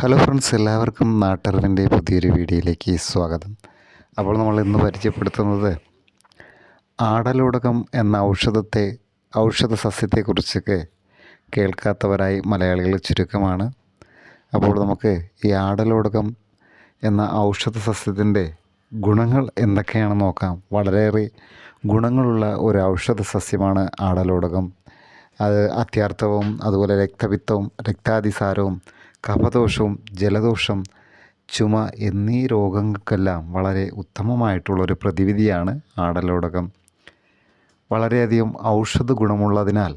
Hello friends എല്ലാവർക്കും നാട്ടറിവിന്റെ പുതിയൊരു വീഡിയോയിലേക്ക് സ്വാഗതം. അപ്പോൾ നമ്മൾ ഇന്ന് പരിചയപ്പെടുത്തുന്നത് ആടലോടകം എന്ന ഔഷധത്തെ ഔഷധ സസ്യത്തെക്കുറിച്ചൊക്കെ കേൾക്കാത്തവരായി മലയാളികൾ ചുരുക്കമാണ്. അപ്പോൾ നമുക്ക് ഈ ആടലോടകം എന്ന ഔഷധ സസ്യത്തിന്റെ ഗുണങ്ങൾ എന്തൊക്കെയാണെന്ന് നോക്കാം. വളരെയേറെ ഗുണങ്ങളുള്ള ഒരു ഔഷധ സസ്യമാണ് ആടലോടകം. അത് അത്യാർത്ഥവും അതുപോലെ രക്തപിത്തവും രക്താതിസാരവും കഫദോഷവും ജലദോഷം ചുമ എന്നീ രോഗങ്ങൾക്കെല്ലാം വളരെ ഉത്തമമായിട്ടുള്ളൊരു പ്രതിവിധിയാണ് ആടലോടകം. വളരെയധികം ഔഷധ ഗുണമുള്ളതിനാൽ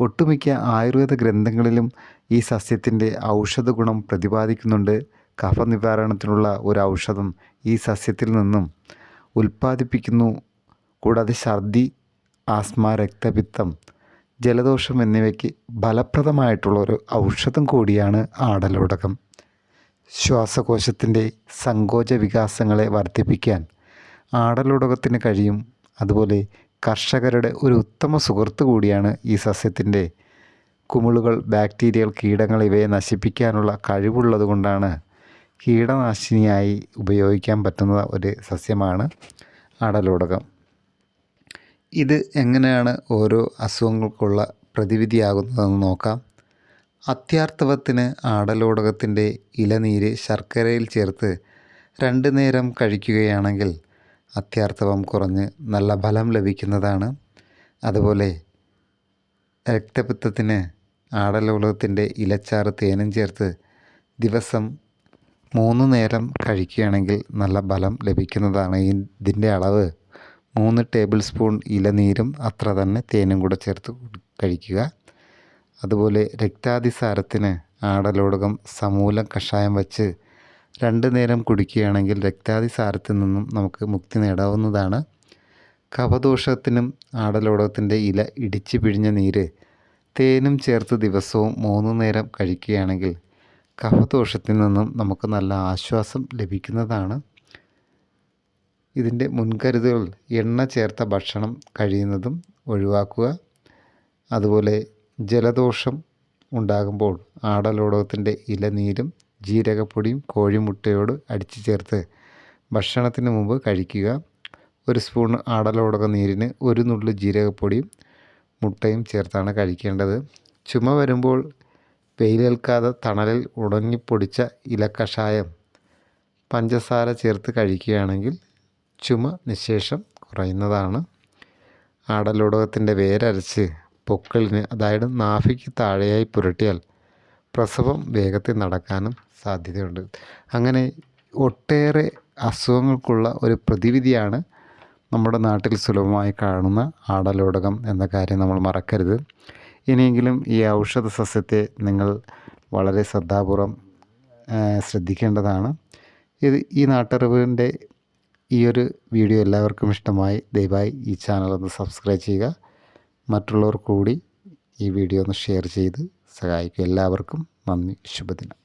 ഒട്ടുമിക്ക ആയുർവേദ ഗ്രന്ഥങ്ങളിലും ഈ സസ്യത്തിന്റെ ഔഷധ ഗുണം പ്രതിപാദിക്കുന്നുണ്ട്. കഫനിവാരണത്തിനുള്ള ഒരു ഔഷധം ഈ സസ്യത്തിൽ നിന്നും ഉൽപ്പാദിപ്പിക്കുന്നു. കൂടാതെ ഛർദി ആസ്മ രക്തപിത്തം ജലദോഷം എന്നിവയ്ക്ക് ഫലപ്രദമായിട്ടുള്ള ഒരു ഔഷധം കൂടിയാണ് ആടലോടകം. ശ്വാസകോശത്തിന്റെ സങ്കോച വികാസങ്ങളെ വർദ്ധിപ്പിക്കാൻ ആടലോടകത്തിന് കഴിയും. അതുപോലെ കർഷകരുടെ ഒരു ഉത്തമ സുഹൃത്ത് കൂടിയാണ് ഈ സസ്യത്തിന്റെ. കുമിളുകൾ ബാക്ടീരിയൽ കീടങ്ങൾ ഇവയെ നശിപ്പിക്കാനുള്ള കഴിവുള്ളതുകൊണ്ടാണ് കീടനാശിനിയായി ഉപയോഗിക്കാൻ പറ്റുന്ന ഒരു സസ്യമാണ് ആടലോടകം. ഇത് എങ്ങനെയാണ് ഓരോ അസുഖങ്ങൾക്കുള്ള പ്രതിവിധിയാകുന്നതെന്ന് നോക്കാം. അത്യാർത്തവത്തിന് ആടലോടകത്തിന്റെ ഇലനീര് ശർക്കരയിൽ ചേർത്ത് രണ്ട് നേരം കഴിക്കുകയാണെങ്കിൽ അത്യാർത്തവം കുറഞ്ഞ് നല്ല ഫലം ലഭിക്കുന്നതാണ്. അതുപോലെ രക്തപിത്തത്തിന് ആടലോടകത്തിന്റെ ഇലച്ചാറ് തേനും ചേർത്ത് ദിവസം മൂന്ന് നേരം കഴിക്കുകയാണെങ്കിൽ നല്ല ഫലം ലഭിക്കുന്നതാണ് ഇതിന്റെ അളവ്. മൂന്ന് ടേബിൾ സ്പൂൺ ഇലനീരും അത്ര തന്നെ തേനും കൂടെ ചേർത്ത് കഴിക്കുക. അതുപോലെ രക്താതിസാരത്തിന് ആടലോടകം സമൂലം കഷായം വച്ച് രണ്ട് നേരം കുടിക്കുകയാണെങ്കിൽ രക്താതിസാരത്തിൽ നിന്നും നമുക്ക് മുക്തി നേടാവുന്നതാണ്. കഫദോഷത്തിനും ആടലോടകത്തിന്റെ ഇല ഇടിച്ചു പിഴിഞ്ഞ നീര് തേനും ചേർത്ത് ദിവസവും മൂന്ന് നേരം കഴിക്കുകയാണെങ്കിൽ കഫദോഷത്തിൽ നിന്നും നമുക്ക് നല്ല ആശ്വാസം ലഭിക്കുന്നതാണ്. ഇതിന്റെ മുൻകരുതലുകൾ എണ്ണ ചേർത്ത ഭക്ഷണം കഴിയുന്നതും ഒഴിവാക്കുക. അതുപോലെ ജലദോഷം ഉണ്ടാകുമ്പോൾ ആടലോടകത്തിന്റെ ഇലനീരും ജീരകപ്പൊടിയും കോഴിമുട്ടയോട് അടിച്ചു ചേർത്ത് ഭക്ഷണത്തിന് മുമ്പ് കഴിക്കുക. ഒരു സ്പൂൺ ആടലോടക നീരിന് ഒരു നുള്ളു ജീരകപ്പൊടിയും മുട്ടയും ചേർത്താണ് കഴിക്കേണ്ടത്. ചുമ വരുമ്പോൾ വെയിലേൽക്കാതെ തണലിൽ ഉണങ്ങിപ്പൊടിച്ച ഇലക്കഷായം പഞ്ചസാര ചേർത്ത് കഴിക്കുകയാണെങ്കിൽ ചുമ നിശേഷം കുറയുന്നതാണ്. ആടലോടകത്തിന്റെ വേരരച്ച് പൊക്കിളിന് അതായത് നാഭിക്ക് താഴെയായി പുരട്ടിയാൽ പ്രസവം വേഗത്തിൽ നടക്കാനും സാധ്യതയുണ്ട്. അങ്ങനെ ഒട്ടേറെ അസുഖങ്ങൾക്കുള്ള ഒരു പ്രതിവിധിയാണ് നമ്മുടെ നാട്ടിൽ സുലഭമായി കാണുന്ന ആടലോടകം എന്ന കാര്യം നമ്മൾ മറക്കരുത്. ഇനിയെങ്കിലും ഈ ഔഷധ സസ്യത്തെ നിങ്ങൾ വളരെ ശ്രദ്ധാപൂർവം ശ്രദ്ധിക്കേണ്ടതാണ്. ഇത് ഈ നാട്ടറിവിന്റെ ഈ ഒരു വീഡിയോ എല്ലാവർക്കും ഇഷ്ടമായി ദയവായി ഈ ചാനൽ ഒന്ന് സബ്സ്ക്രൈബ് ചെയ്യുക. മറ്റുള്ളവർ കൂടി ഈ വീഡിയോ ഒന്ന് ഷെയർ ചെയ്ത് സഹായിക്കുക എല്ലാവർക്കും നന്ദി ശുഭദിനം.